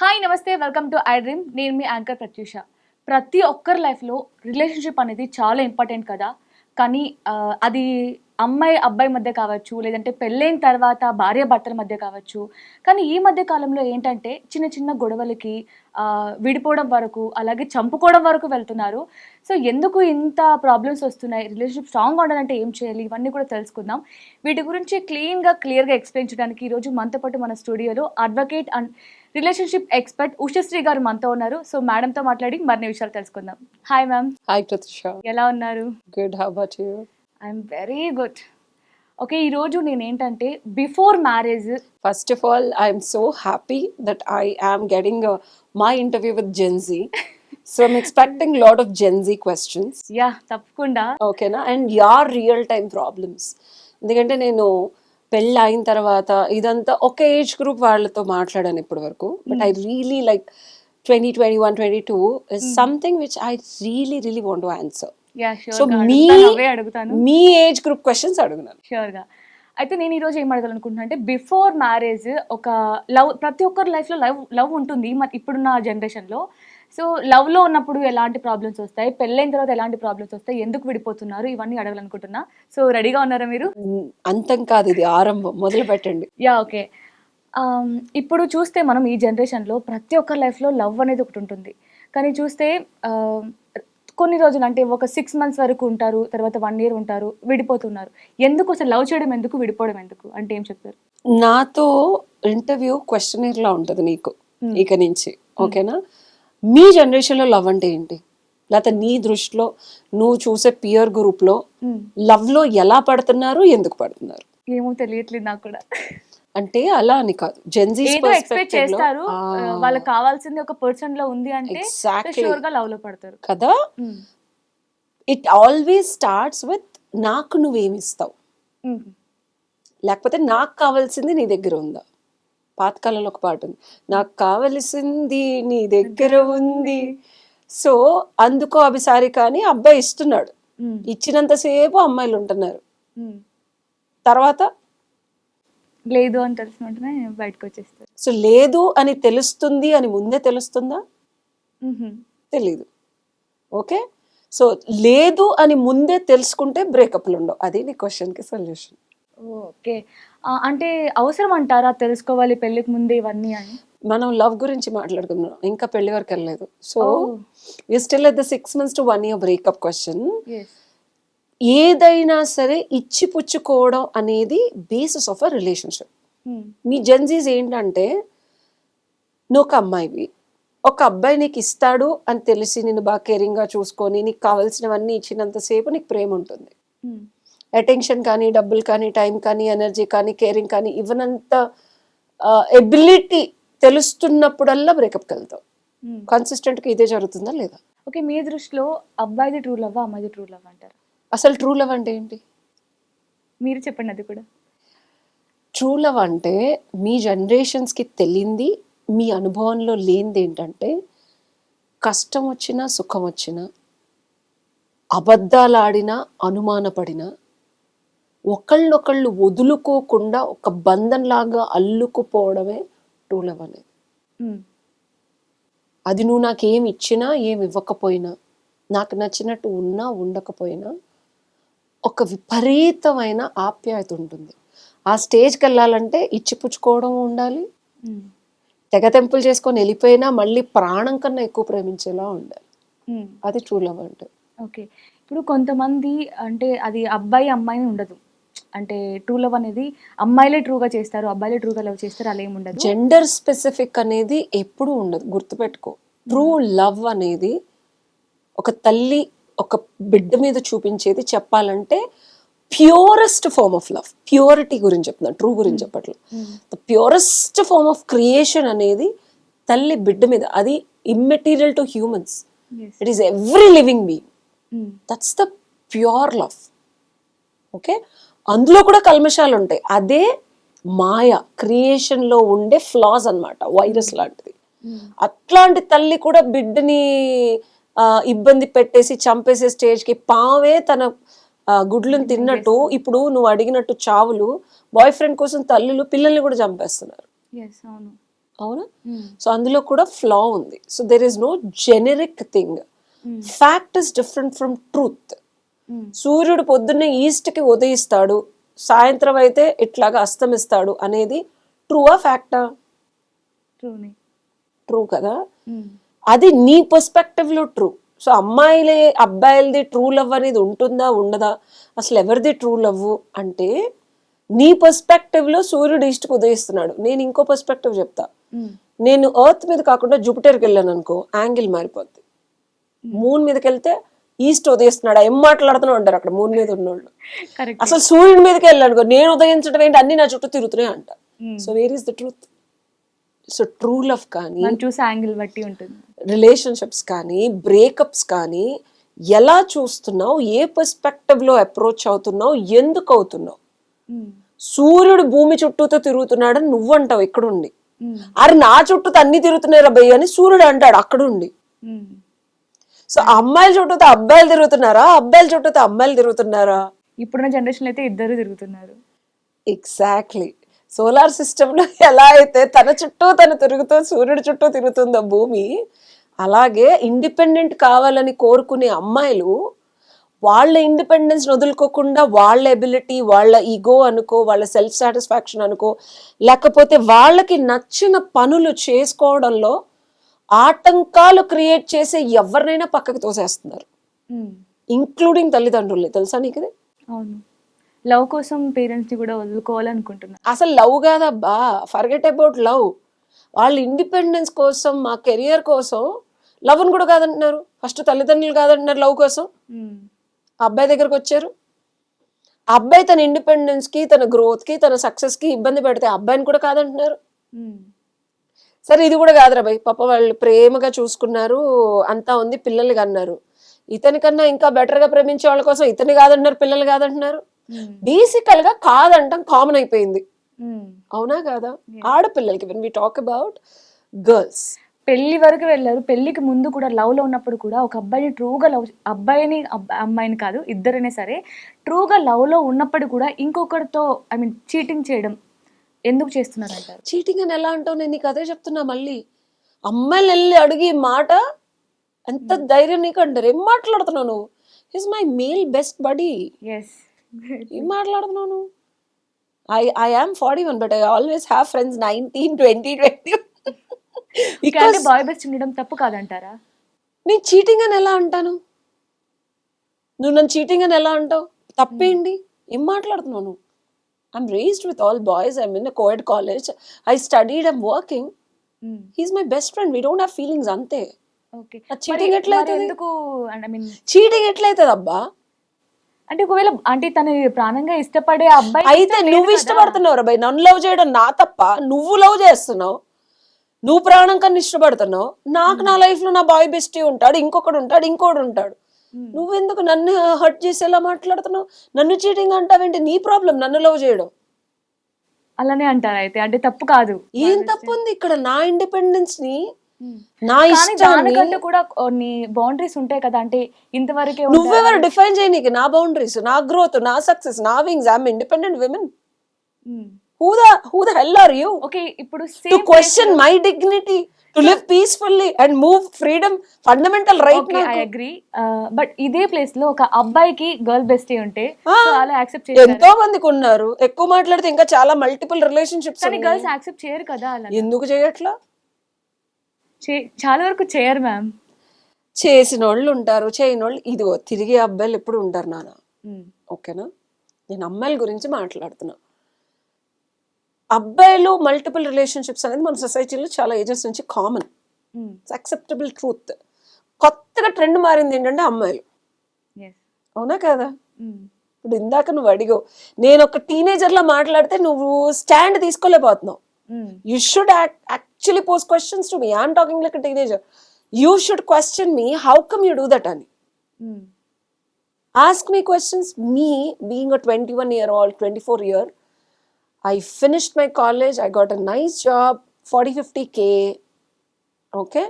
Hi నమస్తే welcome to I dream. నేను మీ anchor Pratyusha. ప్రతి ఒక్కరి లైఫ్లో రిలేషన్షిప్ అనేది చాలా ఇంపార్టెంట్ కదా. కానీ అది అమ్మాయి అబ్బాయి మధ్య కావచ్చు లేదంటే పెళ్ళైన తర్వాత భార్య భర్తల మధ్య కావచ్చు. కానీ ఈ మధ్య కాలంలో ఏంటంటే చిన్న చిన్న గొడవలకి విడిపోవడం వరకు అలాగే చంపుకోవడం వరకు వెళ్తున్నారు. సో ఎందుకు ఇంత ప్రాబ్లమ్స్ వస్తున్నాయి? రిలేషన్షిప్ స్ట్రాంగ్గా ఉండాలంటే ఏం చేయాలి? ఇవన్నీ కూడా తెలుసుకుందాం. వీటి గురించి క్లీన్గా క్లియర్గా ఎక్స్ప్లెయిన్ చేయడానికి ఈరోజు మనతో పాటు మన స్టూడియోలో advocate and relationship expert Ushasri గారు మనతో ఉన్నారు. సో మేడంతో మాట్లాడి మరిన్ని విషయాలు తెలుసుకుందాం. Hi ma'am. Hi, Pratisha. ఎలా ఉన్నారు? Good. How about you? I'm very good. Okay ఈరోజు నేను ఏంటంటే before marriage First of all, I'm so happy that I am getting uh, my interview with Gen Z. So I'm expecting a lot of Gen Z questions. Yeah తప్పకుండా. ఓకేనా and your real time problems ఎందుకంటే నేను పెళ్ళి అయిన తర్వాత ఇదంతా ఒక age group వాళ్ళతో మాట్లాడాను ఇప్పటి వరకు. But I really like twenty twenty one twenty two is something which I really really want to answer so మీ అడుగుతాను మీ ఏజ్ గ్రూప్ క్వశ్చన్స్ అడుగున్నాను షూర్గా అయితే నేను ఈరోజు ఏం అడగాలనుకుంటున్నా అంటే బిఫోర్ మ్యారేజ్ ఒక లవ్ ప్రతి ఒక్కరి లైఫ్లో లవ్ లవ్ ఉంటుంది మన ఇప్పుడున్న జనరేషన్లో సో లవ్లో ఉన్నప్పుడు ఎలాంటి ప్రాబ్లమ్స్ వస్తాయి? పెళ్ళైన తర్వాత ఎలాంటి ప్రాబ్లమ్స్ వస్తాయి? ఎందుకు విడిపోతున్నారు? ఇవన్నీ అడగాలనుకుంటున్నా. సో రెడీగా ఉన్నారా మీరు? అంతం కాదు ఇది ఆరంభం. మొదలు పెట్టండి. Ya okay. ఇప్పుడు చూస్తే మనం ఈ జనరేషన్లో ప్రతి ఒక్కరి లైఫ్లో లవ్ అనేది ఒకటి ఉంటుంది. కానీ చూస్తే కొన్ని రోజులు అంటే ఒక సిక్స్ మంత్స్ వరకు ఉంటారు తర్వాత వన్ ఇయర్ ఉంటారు విడిపోతున్నారు. ఎందుకు అసలు లవ్ చేయడం ఎందుకు విడిపోవడం ఎందుకు? అంటే ఏం చెప్తారు? నాతో ఇంటర్వ్యూ క్వశ్చనర్ లా ఉంటది నీకు. ఇక నుంచి ఓకేనా? మీ జనరేషన్లో లవ్ అంటే ఏంటి? లేకపోతే నీ దృష్టిలో నువ్వు చూసే పియర్ గ్రూప్లో మ్మ్. లవ్లో ఎలా పడుతున్నారు ఎందుకు పడుతున్నారు? ఏమో తెలియట్లేదు నాకు కూడా. అంటే అలా అని కాదు. జెన్జీ ఏదో ఎక్స్పెక్ట్ చేస్తారు. వాళ్ళకి కావాల్సింది ఒక పర్సన్లో ఉంది అంటే షూర్గా లవ్లో పడతారు. కదా. ఇట్ ఆల్వేస్ స్టార్ట్స్ విత్ నాకు నువ్వేమిస్తావు మ్మ్. లేకపోతే నాకు కావాల్సింది నీ దగ్గర ఉందా? పాతకాలంలో ఒక పాట ఉంది. నాకు కావలసింది నీ దగ్గర ఉంది. సో అందుకో అభిసారి కానీ అబ్బాయి ఇస్తున్నాడు. మ్మ్. ఇచ్చినంతసేపు అమ్మాయిలు ఉంటున్నారు. మ్మ్. తర్వాత లేదు అని తెలిసిన వెంటనే బయటకు వచ్చేస్తారు. సో లేదు అని తెలుస్తుంది అని ముందే తెలుస్తుందా. తెలీదు. ఓకే? సో లేదు అని ముందే తెలుసుకుంటే బ్రేకప్లు ఉండవు. అది నీ క్వశ్చన్కి సొల్యూషన్. ఓకే. అంటే అవసరం అంటారా తెలుసుకోవాలి పెళ్ళికి ముందే ఇవన్నీ అని? మనం లవ్ గురించి మాట్లాడుకున్నాం ఇంకా పెళ్ళి వరకు వెళ్ళలేదు. So. You still the six months to one year breakup question. ఏదైనా సరే ఇచ్చి పుచ్చుకోవడం అనేది బేసిస్ ఆఫ్ అ రిలేషన్షిప్ మీ జెన్జీస్ ఏంటంటే నువ్వు ఒక అమ్మాయివి. ఒక అబ్బాయి నీకు ఇస్తాడు అని తెలిసి నేను బాగా కేరింగ్గా చూసుకొని నీకు కావాల్సినవన్నీ ఇచ్చినంతసేపు నీకు ప్రేమ ఉంటుంది. అటెన్షన్ కానీ డబ్బులు కానీ టైం కానీ ఎనర్జీ కానీ కేరింగ్ కానీ ఇవ్వనంత ఎబిలిటీ తెలుస్తున్నప్పుడల్లా బ్రేకప్కి వెళ్తావు. కన్సిస్టెంట్గా ఇదే జరుగుతుందా లేదా? ఓకే మీ దృష్టిలో అబ్బాయిది ట్రూ లవ్ అమ్మాయిది ట్రూ లవ్ అంటారు. అసలు ట్రూ లవ్ అంటే ఏంటి? మీరు చెప్పండి అది కూడా. ట్రూ లవ్ అంటే మీ జనరేషన్స్కి తెలియంది మీ అనుభవంలో లేనిది ఏంటంటే కష్టం వచ్చినా సుఖం వచ్చినా అబద్ధాలు ఆడినా అనుమానపడినా ఒకళ్ళొకళ్ళు వదులుకోకుండా ఒక బంధంలాగా అల్లుకుపోవడమే ట్రూ లవ్ అనేది. అది నువ్వు నాకు ఏమి ఇచ్చినా ఏమి ఇవ్వకపోయినా నాకు నచ్చినట్టు ఉన్నా ఉండకపోయినా ఒక విపరీతమైన ఆప్యాయత ఉంటుంది. ఆ స్టేజ్కి వెళ్ళాలంటే ఇచ్చిపుచ్చుకోవడం ఉండాలి. మ్మ్. తెగతెంపులు చేసుకొని వెళ్ళిపోయినా మళ్ళీ ప్రాణం కన్నా ఎక్కువ ప్రేమించేలా ఉండాలి. అది ట్రూ లవ్ అంటే. ఓకే. ఇప్పుడు కొంతమంది అంటే అది అబ్బాయి అమ్మాయిని ఉండదు. అంటే ట్రూ లవ్ అనేది అమ్మాయిలే ట్రూగా చేస్తారు అబ్బాయిలే ట్రూగా లవ్ చేస్తారు అలా ఏమి ఉండదు. జెండర్ స్పెసిఫిక్ అనేది ఎప్పుడూ ఉండదు. గుర్తుపెట్టుకో. ట్రూ లవ్ అనేది ఒక తల్లి ఒక బిడ్డ మీద చూపించేది చెప్పాలంటే purest form of love. Purity గురించి చెప్తున్నాను ట్రూ గురించి చెప్పట్లేదు. మ్మ్. The purest form of creation అనేది తల్లి బిడ్డ మీద అది immaterial to humans. It is every living being. That's the pure love okay అందులో కూడా కల్మషాలు ఉంటాయి. అదే మాయ క్రియేషన్లో ఉండే ఫ్లాస్ అన్నమాట వైరస్ లాంటిది. మ్మ్. అట్లాంటి తల్లి కూడా బిడ్డని ఇబ్బంది పెట్టేసి చంపేసే స్టేజ్కి పావే తన ఆ, గుడ్లను తిన్నట్టు ఇప్పుడు నువ్వు అడిగినట్టు చావులు బాయ్ ఫ్రెండ్ కోసం తల్లులు పిల్లల్ని కూడా చంపేస్తున్నారు. అవును. అవునా? సో అందులో కూడా ఫ్లా ఉంది. So there is no generic thing fact is different from truth సూర్యుడు పొద్దున్నే ఈస్ట్కి ఉదయిస్తాడు సాయంత్రం అయితే ఇట్లాగా అస్తమిస్తాడు అనేది ట్రూవా ఫ్యాక్టా ట్రూని ట్రూ కదా? అది నీ పర్స్పెక్టివ్లో ట్రూ సో అమ్మాయిలే అబ్బాయిలది ట్రూ లవ్ అనేది ఉంటుందా ఉండదా? అసలు ఎవరిది ట్రూ లవ్ అంటే నీ పర్స్పెక్టివ్లో సూర్యుడు ఈస్ట్కి ఉదయిస్తున్నాడు. నేను ఇంకో పర్స్పెక్టివ్ చెప్తా. నేను ఎర్త్ మీద కాకుండా జూపిటర్కి వెళ్ళాను అనుకో యాంగిల్ మారిపోద్ది. మూన్ మీదకి వెళ్తే ఈస్ట్ ఉదయిస్తున్నాడు. ఏం మాట్లాడుతూనే ఉంటారు అక్కడ మూన్ మీద ఉన్నోళ్ళు. అసలు సూర్యుడి మీదకి వెళ్ళాను నేను ఉదయించడం ఏంటి? అన్ని నా చుట్టూ తిరుగుతున్నాయి అంట. So where is the truth so true love కానీ చూసే యాంగిల్ బట్టి ఉంటుంది. రిలేషన్షిప్స్ కానీ బ్రేకప్స్ కానీ ఎలా చూస్తున్నావు ఏ పర్స్పెక్టివ్లో అప్రోచ్ అవుతున్నావు ఎందుకు అవుతున్నావు? సూర్యుడు భూమి చుట్టూతో తిరుగుతున్నాడని నువ్వు అంటావు ఇక్కడుండి అరే నా చుట్టూతో అన్ని తిరుగుతున్నాయి రబ్బయ్య అని సూర్యుడు అంటాడు అక్కడుండి. సో అమ్మాయిల చుట్టూతో అబ్బాయిలు తిరుగుతున్నారా? అబ్బాయిల చుట్టూతో అమ్మాయిలు తిరుగుతున్నారా? ఇప్పుడున్న జనరేషన్ అయితే ఇద్దరు తిరుగుతున్నారు. ఎగ్జాక్ట్లీ సోలార్ సిస్టంలో ఎలా అయితే తన చుట్టూ తను తిరుగుతూ సూర్యుడి చుట్టూ తిరుగుతుందో భూమి అలాగే ఇండిపెండెంట్ కావాలని కోరుకునే అమ్మాయిలు వాళ్ళ ఇండిపెండెన్స్ వదులుకోకుండా వాళ్ళ ఎబిలిటీ వాళ్ళ ఈగో అనుకో వాళ్ళ సెల్ఫ్ సాటిస్ఫాక్షన్ అనుకో లేకపోతే వాళ్ళకి నచ్చిన పనులు చేసుకోవడంలో ఆటంకాలు క్రియేట్ చేసే ఎవరినైనా పక్కకు తోసేస్తున్నారు. ఇంక్లూడింగ్ తల్లిదండ్రుల్ని. తెలుసా నీకు? అవును. లవ్ కోసం పేరెంట్స్ని కూడా వదులుకోవాలనుకుంటున్నా అసలు లవ్ కాదబ్బా ఫర్గెట్ అబౌట్ లవ్. వాళ్ళ ఇండిపెండెన్స్ కోసం మా కెరియర్ కోసం లవ్ని కూడా కాదంటున్నారు. ఫస్ట్ తల్లిదండ్రులు కాదంటున్నారు లవ్ కోసం. అబ్బాయి దగ్గరకు వచ్చారు. అబ్బాయి తన ఇండిపెండెన్స్కి తన గ్రోత్కి తన సక్సెస్కి ఇబ్బంది పెడితే అబ్బాయిని కూడా కాదంటున్నారు. సరే ఇది కూడా కాదురా భయ్. పాప వాళ్ళు ప్రేమగా చూసుకున్నారు. అంతా ఉంది పిల్లలు అన్నారు ఇతని కన్నా ఇంకా బెటర్గా ప్రేమించే వాళ్ళ కోసం ఇతని కాదంటున్నారు పిల్లలు కాదంటున్నారు. బేసికల్గా కాదంటాం కామన్ అయిపోయింది. అవునా కాదా? ఆడపిల్లలకి when we talk about girls పెళ్ళి వరకు వెళ్ళారు. పెళ్ళికి ముందు కూడా లవ్లో ఉన్నప్పుడు కూడా ఒక అబ్బాయిని ట్రూగా లవ్ అబ్బాయిని అబ్బ- అమ్మాయిని కాదు ఇద్దరైనా సరే ట్రూగా లవ్లో ఉన్నప్పుడు కూడా ఇంకొకరితో ఐ మీన్ చీటింగ్ చేయడం ఎందుకు చేస్తున్నారు అంటారు చీటింగ్ అని ఎలా అంటావు? నేను నీకు అదే చెప్తున్నా మళ్ళీ. అమ్మాయిలు వెళ్ళి అడిగి మాట ఎంత ధైర్యం నీకు అంటారు ఏం మాట్లాడుతున్నావు నువ్వు? He's my male best buddy as ఏం మాట్లాడుతున్నావు నువ్వు? I I am forty one but I always have friends nineteen twenty twenty boy best ఉండడం తప్పు కాదంటారా? నేను చీటింగ్ అని ఎలా అంటాను? నువ్వు నన్ను చీటింగ్ అని ఎలా అంటావు? తప్పేంటి? ఏం మాట్లాడుతున్నావు నువ్వు? I'm raised with all boys I'm in coed college I studied I'm working he's my best friend we don't have feelings అంతే. ఓకే అది cheating ఎట్లా అవుతుంది? ఎందుకు ఐ మీన్ చీటింగ్ ఎట్లయితుంది అబ్బా అంటే ఒకవేళ అంటే తను ప్రాణంగా ఇష్టపడే అబ్బాయి అయితే నువ్వు ఇష్టపడుతున్నావు రా భయ్. నన్ను లవ్ చేయడం నా తప్ప. నువ్వు లవ్ చేస్తున్నావు. నువ్వు ప్రాణం కన్నా ఇష్టపడుతున్నావు. నాకు నా లైఫ్లో నా బాయ్ బెస్టీ ఉంటాడు ఇంకొకడు ఉంటాడు ఇంకోడు ఉంటాడు. నువ్వెందుకు నన్ను హర్ట్ చేసేలా మాట్లాడుతున్నావు? నన్ను చీటింగ్ అంటావేంటి నీ ప్రాబ్లం నన్ను లవ్ చేయడం. అలానే అంటారు అయితే. అంటే తప్పు కాదు. ఏం తప్పు ఉంది ఇక్కడ? నా ఇండిపెండెన్స్ని నా ఇష్టాన్ని కూడా కొన్ని బౌండరీస్ ఉంటాయి కదా. అంటే ఇంతవరకే నువ్వెవరు డిఫైన్ చేయనీకి నా బౌండరీస్ నా గ్రోత్ నా సక్సెస్ నా wings I'm independent women who the who the hell are you okay ఇప్పుడు to question my dignity to live peacefully and move freedom fundamental right I agree but ఇదే ప్లేస్లో ఒక అబ్బాయికి గర్ల్ బెస్టీ ఉంటే అలా accept చేస్తారు ఎంతో మందికి ఉన్నారు ఎక్కువ మాట్లాడితే ఇంకా చాలా మల్టిపుల్ రిలేషన్షిప్స్ కానీ గర్ల్స్ యాక్సెప్ట్ చేయరు కదా అలా ఎందుకు చేయట్లా? చాలా వరకు చేయరు మ్యామ్ చేసిన వాళ్ళు ఉంటారు చేయని వాళ్ళు ఇదిగో తిరిగి అబ్బాయిలు ఎప్పుడు ఉంటారు నాన్న. ఓకేనా? నేను అమ్మాయిల గురించి మాట్లాడుతున్నా. అబ్బాయిలు మల్టిపుల్ రిలేషన్షిప్స్ అనేది మన సొసైటీలో చాలా ఏజెస్ నుంచి కామన్ అక్సెప్టబుల్ ట్రూత్ కొత్తగా ట్రెండ్ మారింది ఏంటంటే అమ్మాయిలు. అవునా కదా? ఇప్పుడు ఇందాక నువ్వు అడిగావు నేను ఒక టీనేజర్ లా మాట్లాడితే నువ్వు stand తీసుకోలేకపోతున్నావు. You should actually post questions to me I'm talking like teenager you should question me how come you do that అని ask me questions. Me being a 21 year old 24 year i finished my college i got a nice job 40 50 k. Okay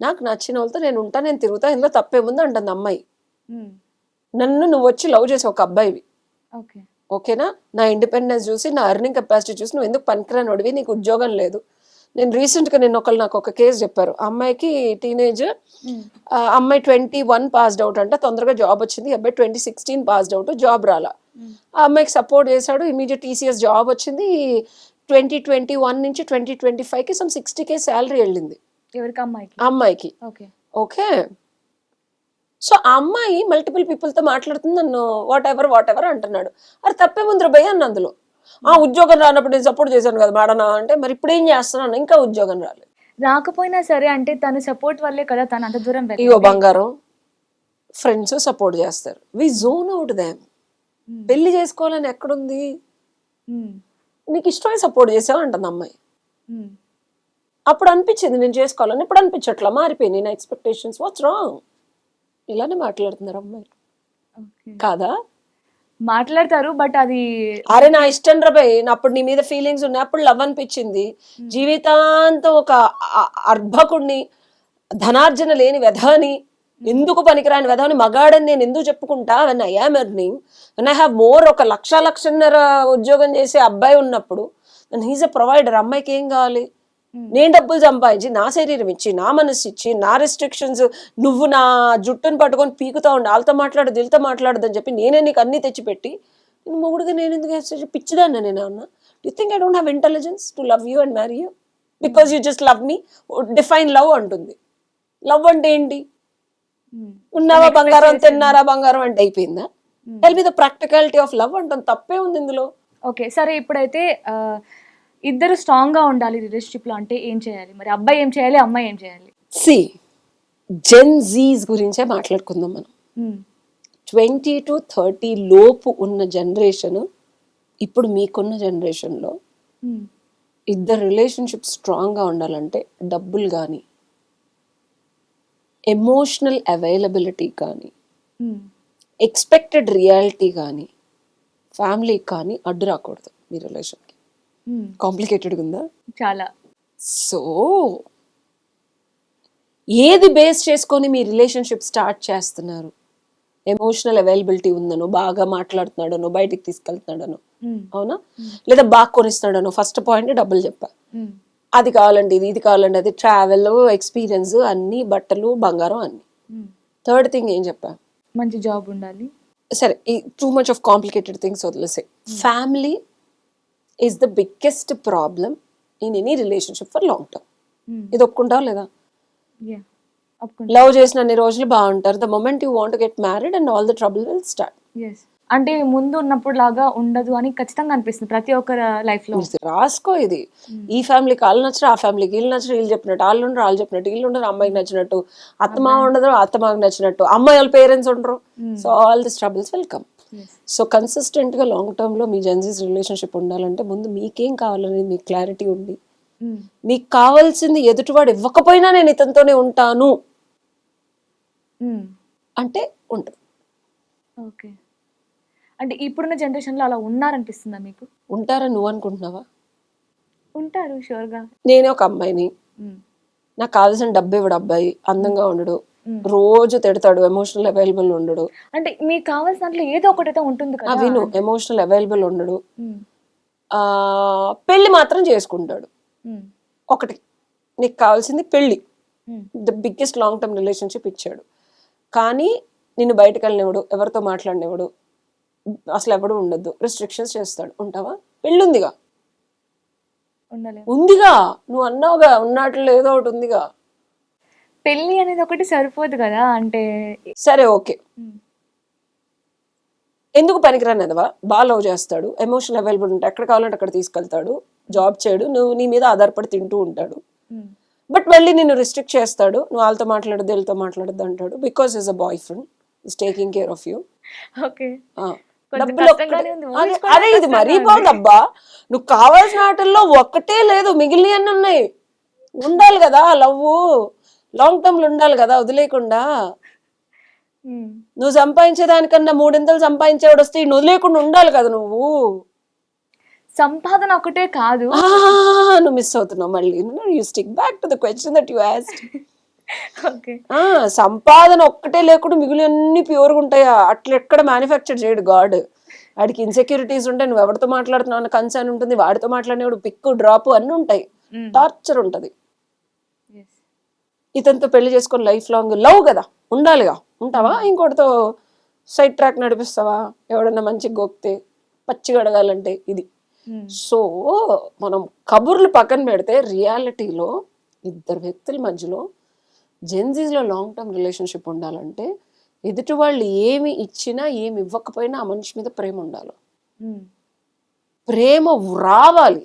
నాకు నచ్చిన వాళ్ళతో నేను ఉంటా నేను తిరుగుతా ఇందులో తప్పేముంది అంటుంది అమ్మాయి. నన్ను నువ్వు వచ్చి లవ్ చేసి ఒక అబ్బాయివి. ఓకే ఓకేనా నా? ఇండిపెండెన్స్ చూసి నా అర్నింగ్ కెపాసిటీ చూసి నువ్వు ఎందుకు పనికిరాని వాడివి? నీకు ఉద్యోగం లేదు. నేను రీసెంట్గా నేను ఒకళ్ళు నాకు ఒక కేసు చెప్పారు. అమ్మాయికి టీనేజ్ ఉమ్. అమ్మాయి ట్వంటీ వన్ పాస్డ్ అవుట్ అంటే. తొందరగా జాబ్ వచ్చింది. అబ్బాయి twenty sixteen passed out job రాలా. ఆ అమ్మాయికి సపోర్ట్ చేశాడు. ఇమీడియట్ టీసీఎస్ జాబ్ వచ్చింది. ట్వంటీ ట్వంటీ వన్ నుంచి ట్వంటీ ట్వంటీ ఫైవ్కి సమ్ సిక్స్టీ కే శాలరీ వెళ్ళింది. ఎవరికి? అమ్మాయికి. ఓకే. సో ఆ అమ్మాయి మల్టిపుల్ పీపుల్తో మాట్లాడుతుంది నన్ను వాట్ ఎవర్ వాట్ ఎవర్ అంటున్నాడు. అరే తప్పే ముందర భయ అన్న అందులో. ఆ ఉద్యోగం రానప్పుడు నేను సపోర్ట్ చేశాను కదా మేడం అంటే మరి ఇప్పుడు ఏం చేస్తున్నాను ఇంకా ఉద్యోగం రాలేదు రాకపోయినా సరే అంటే తన సపోర్ట్ వల్లే కదా తను అంత దూరం. ఇగో బంగారం ఫ్రెండ్స్ సపోర్ట్ చేస్తారు వి జోన్ అవుట్ దామ్. పెళ్ళి చేసుకోవాలని ఎక్కడుంది ఉమ్. నీకు ఇష్టమై సపోర్ట్ చేసావు అంటుంది అమ్మాయి ఉమ్. అప్పుడు అనిపించింది నేను చేసుకోవాలని ఇప్పుడు అనిపించట్లా మారిపోయింది నా ఎక్స్పెక్టేషన్స్ వాట్స్ రాంగ్ ఇలానే మాట్లాడుతున్నారు అమ్మాయి. కాదా మాట్లాడతారు బట్ అది అరే నా ఇష్టం రబాయ్ నా అప్పుడు నీ మీద ఫీలింగ్స్ ఉన్నాయి. అప్పుడు లవ్ అనిపించింది. జీవితాంతం ఒక అ- అర్భకుణ్ణి ధనార్జన లేని వ్యధని ఎందుకు పనికిరాని వ్యధని మగాడని నేను ఎందుకు చెప్పుకుంటా? When I am earning when I have more ఒక లక్ష లక్షన్నర ఉద్యోగం చేసే అబ్బాయి ఉన్నప్పుడు హీజ్ ఎ ప్రొవైడర్ అమ్మాయికి ఏం కావాలి? నేను డబ్బులు సంపాదించి నా శరీరం ఇచ్చి నా మనసు ఇచ్చి నా రెస్ట్రిక్షన్స్ నువ్వు నా జుట్టును పట్టుకొని పీకుతా ఉండి వాళ్ళతో మాట్లాడు దీళ్ళతో మాట్లాడదు అని చెప్పి నేనే నీకు అన్ని తెచ్చిపెట్టి నేను మొగుడుగా నేను ఎందుకు పిచ్చిదాన్న నేను అన్న you think I don't have intelligence to love you and marry you because you just love me define love అంటుంది. లవ్ అంటే ఏంటి? ఉమ్. ఉన్నావా బంగారం తిన్నారా బంగారం అంటే అయిపోయిందా? Tell me the practicality of love అంటుంది తప్పే ఉంది ఇందులో. ఓకే సరే ఇప్పుడైతే ఇద్దరు స్ట్రాంగ్గా ఉండాలి రిలేషన్షిప్లో అంటే ఏం చేయాలి మరి అబ్బాయి ఏం చేయాలి అమ్మాయి ఏం చేయాలి సి జెన్ జీస్ గురించే మాట్లాడుకుందాం మనం. ట్వంటీ టు థర్టీ లోపు ఉన్న జనరేషన్ ఇప్పుడు మీకున్న జనరేషన్లో. ఇద్దరు రిలేషన్షిప్ స్ట్రాంగ్గా ఉండాలంటే డబ్బులు కానీ ఎమోషనల్ అవైలబిలిటీ కానీ. ఎక్స్పెక్టెడ్ రియాలిటీ కానీ ఫ్యామిలీకి కానీ అడ్డు రాకూడదు మీ రిలేషన్కి ఉమ్. కాంప్లికేటెడ్గా ఉందా చాలా. సో ఏది బేస్ చేసుకొని మీ రిలేషన్షిప్ స్టార్ట్ చేస్తున్నారు? ఎమోషనల్ అవైలబిలిటీ ఉందనో బాగా మాట్లాడుతున్నాడనో బయటికి తీసుకెళ్తున్నాడనో. ఉమ్. అవునా? లేదా బాగా కొనిస్తున్నాడనో ఫస్ట్ పాయింట్ డబ్బులు చెప్పా. అది కావాలండి ఇది ఇది కావాలండి అది ట్రావెల్ ఎక్స్పీరియన్స్ అన్ని బట్టలు బంగారం అన్ని. థర్డ్ థింగ్ ఏం చెప్పా? మంచి జాబ్ ఉండాలి. సరే ఈ too much of complicated things వదిలేసే family is the biggest problem in any relationship for long term. ఇది ఒప్పుకుంటావు లేదా? లవ్ చేసిన అన్ని రోజులు బాగుంటారు. The moment you want get married and all the trouble will start అంటే ముందు ఉన్నప్పుడు లాగా ఉండదు అని ఖచ్చితంగా అనిపిస్తుంది ప్రతి ఒక్కరి లైఫ్లో. రాసుకో ఇది. ఈ ఫ్యామిలీకి వాళ్ళు నచ్చరు ఆ ఫ్యామిలీకి వీళ్ళు నచ్చరు వీళ్ళు చెప్పినట్టు వాళ్ళు ఉండరు వాళ్ళు చెప్పినట్టు వీళ్ళు ఉండరు అమ్మాయికి నచ్చినట్టు అత్తమా ఉండదు అత్తమాకి నచ్చినట్టు అమ్మాయి వాళ్ళ పేరెంట్స్ ఉండరు. So all this troubles welcome. So కన్సిస్టెంట్గా లాంగ్ టర్మ్లో మీ జెన్సీస్ రిలేషన్షిప్ ఉండాలంటే ముందు మీకేం కావాలనేది మీకు క్లారిటీ ఉంది. మీకు కావాల్సింది ఎదుటివాడు ఇవ్వకపోయినా నేను ఇతనితోనే ఉంటాను. ఉమ్. అంటే ఉంటుంది ఓకే అంటే ఇప్పుడున్న జనరేషన్లో అలా ఉన్నారనిపిస్తుందా మీకు? ఉంటారని నువ్వు అనుకుంటున్నావా? ఉంటారు షూర్గా. నేనే ఒక అమ్మాయిని. ఉమ్. నాకు కావాల్సిన డబ్బు ఇవ్వడు అబ్బాయి అందంగా ఉండడు. మ్మ్. రోజు తిడతాడు ఎమోషనల్ అవైలబుల్ ఉండడు. అంటే మీకు కావాల్సిన దాంట్లో ఏదో ఒకటైతే ఉంటుంది కదా? విను ఎమోషనల్ అవైలబుల్ ఉండడు. పెళ్ళి మాత్రం చేసుకుంటాడు. ఒకటి. నీకు కావాల్సింది పెళ్ళి. The biggest long term relationship ఇచ్చాడు. కానీ నిన్ను బయటకు వెళ్ళనివ్వడు ఎవరితో మాట్లాడినవాడు అసలు ఎవడు ఉండొద్దు. రిస్ట్రిక్షన్స్ చేస్తాడు. ఉంటావా? పెళ్ళి ఉందిగా ఉండలేదు ఉందిగా. నువ్వు అన్నావుగా ఉన్నట్లు ఏదో ఒకటి ఉందిగా. పెళ్ళి అనేది ఒకటి సరిపోదు కదా అంటే సరే ఓకే. ఎందుకు పనికిరానిదవా బాగా లవ్ చేస్తాడు ఎమోషనల్ అవైలబుల్ ఉంటే ఎక్కడ కావాలంటే అక్కడ తీసుకెళ్తాడు జాబ్ చేయడు నువ్వు నీ మీద ఆధారపడి తింటూ ఉంటాడు. బట్ మళ్ళీ నిన్ను రిస్ట్రిక్ట్ చేస్తాడు నువ్వు వాళ్ళతో మాట్లాడద్దు వీళ్ళతో మాట్లాడద్దు అంటాడు because is a boy friend is taking care of you. అరే ఇది మరీ. బాగుందబ్బా. నువ్వు కావాల్సిన వాటిల్లో ఒక్కటే లేదు మిగిలిన ఉన్నాయి. ఉండాలి కదా లవ్ లాంగ్ టర్మ్లో ఉండాలి కదా వదిలేకుండా. నువ్వు సంపాదించేదానికన్నా మూడింతలు సంపాదించేవాడు వస్తే వదిలేకుండా ఉండాలి కదా నువ్వు. సంపాదన ఒకటే కాదు. నువ్వు మిస్ అవుతున్నావు మళ్ళీ. You stick back to the question that you సంపాదన ఒక్కటే లేకుండా మిగిలిన అన్ని ప్యూర్గా ఉంటాయా? అట్లా ఎక్కడ మ్యానుఫ్యాక్చర్ చేయడు గాడ్ వాడికి ఇన్సెక్యూరిటీస్ ఉంటాయి నువ్వు ఎవరితో మాట్లాడుతున్నావు అన్న కన్సర్న్ ఉంటుంది వాడితో మాట్లాడినప్పుడు పిక్ డ్రాప్ అన్నీ ఉంటాయి. టార్చర్ ఉంటుంది. ఇతనితో పెళ్ళి చేసుకొని లైఫ్ లాంగ్ లవ్ కదా. ఉండాలిగా. ఉంటావా? ఇంకోటితో సైడ్ ట్రాక్ నడిపిస్తావా? ఎవడన్నా మంచి గోక్తే పచ్చిగా అడగాలంటే ఇది. సో మనం కబుర్లు పక్కన పెడితే రియాలిటీలో ఇద్దరు వ్యక్తుల మధ్యలో జెన్జీస్లో లాంగ్ టర్మ్ రిలేషన్షిప్ ఉండాలంటే ఎదుటి వాళ్ళు ఏమి ఇచ్చినా ఏమి ఇవ్వకపోయినా ఆ మనిషి మీద ప్రేమ ఉండాలి. ప్రేమ రావాలి.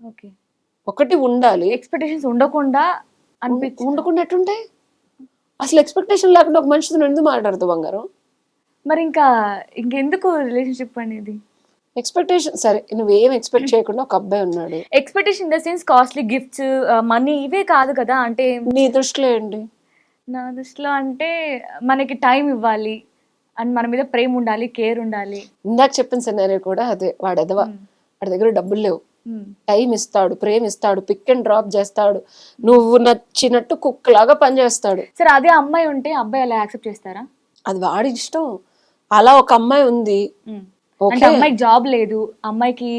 ఓకే ఒకటి ఉండాలి. ఎక్స్పెక్టేషన్స్ ఉండకుండా అనిపించి ఉండకుండా అసలు ఎక్స్పెక్టేషన్ లేకుండా ఒక మనిషితో ఎందుకు మాట్లాడుతావు బంగారం? మరి ఇంకా ఇంకెందుకు రిలేషన్షిప్ అనేది? ఎక్స్పెక్టేషన్ సరే నువ్వేం ఎక్స్పెక్ట్ చేయకుండా ఒక అబ్బాయి ఉన్నాడు. Expectation in the sense costly gifts money ఇవే కాదు కదా అంటే నీ దృష్టిలో ఏంటి? నా దృష్టిలో అంటే మనకి టైం ఇవ్వాలి అండ్ మన మీద ప్రేమ ఉండాలి కేర్ ఉండాలి. ఇందాక చెప్పిన సినారీ కూడా అదే వాడు ఎదవా వాడి దగ్గర డబ్బులు లేవు. టైం ఇస్తాడు ప్రేమ ఇస్తాడు పిక్ అండ్ డ్రాప్ చేస్తాడు. నువ్వు నచ్చినట్టు కుక్కలాగా పనిచేస్తాడు. సరే అదే అమ్మాయి ఉంటే అబ్బాయి అలా యాక్సెప్ట్ చేస్తారా? అది వాడి ఇష్టం. అలా ఒక అమ్మాయి ఉంది. అంటే ఓకే అమ్మాయికి జాబ్ లేదు. అమ్మాయికి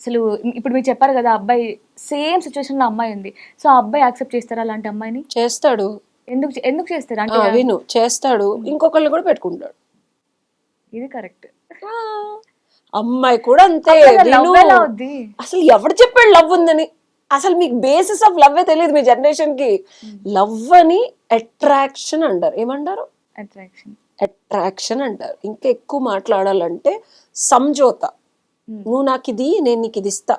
అసలు ఇప్పుడు మీరు చెప్పారు కదా అబ్బాయి సేమ్ సిచ్యువేషన్లో అమ్మాయి ఉంది. సో ఆ అబ్బాయి యాక్సెప్ట్ చేస్తారా అలాంటి అమ్మాయిని? చేస్తాడు. ఎందుకు ఎందుకు చేస్తారు? అంటే విను. చేస్తాడు. ఇంకొకళ్ళు కూడా పెట్టుకుంటాడు. ఇది కరెక్ట్ అమ్మాయి కూడా అంతే అసలు ఎవరు చెప్పాడు లవ్ ఉందని? అసలు మీకు బేసిస్ ఆఫ్ లవ్ తెలియదు మీ జనరేషన్కి. లవ్ అని అట్రాక్షన్ అంటారు. ఏమంటారు? అట్రాక్షన్ అట్రాక్షన్ అంటారు. ఇంకా ఎక్కువ మాట్లాడాలంటే సంజోత. Hmm. నువ్వు నాకు ఇది నేను నీకు ఇది ఇస్తా.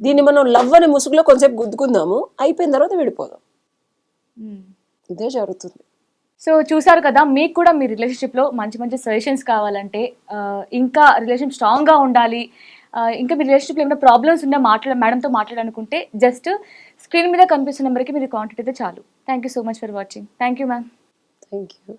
దీన్ని మనం లవ్ అనే ముసుగులో కొంచెంసేపు గుద్దుకుందాము. అయిపోయిన తర్వాత విడిపోదాం. ఇదే జరుగుతుంది. సో చూసారు కదా మీకు కూడా మీ రిలేషన్షిప్లో మంచి మంచి సజెషన్స్ కావాలంటే ఇంకా రిలేషన్ స్ట్రాంగ్గా ఉండాలి. ఇంకా మీ రిలేషన్షిప్లో ఏమైనా ప్రాబ్లమ్స్ ఉన్నా మాట్లాడ మేడంతో మాట్లాడాలనుకుంటే జస్ట్ స్క్రీన్ మీద కనిపిస్తున్న నెంబర్కి మీరు కాంటాక్ట్ అయితే చాలు. Thank you so much for watching thank you ma'am thank you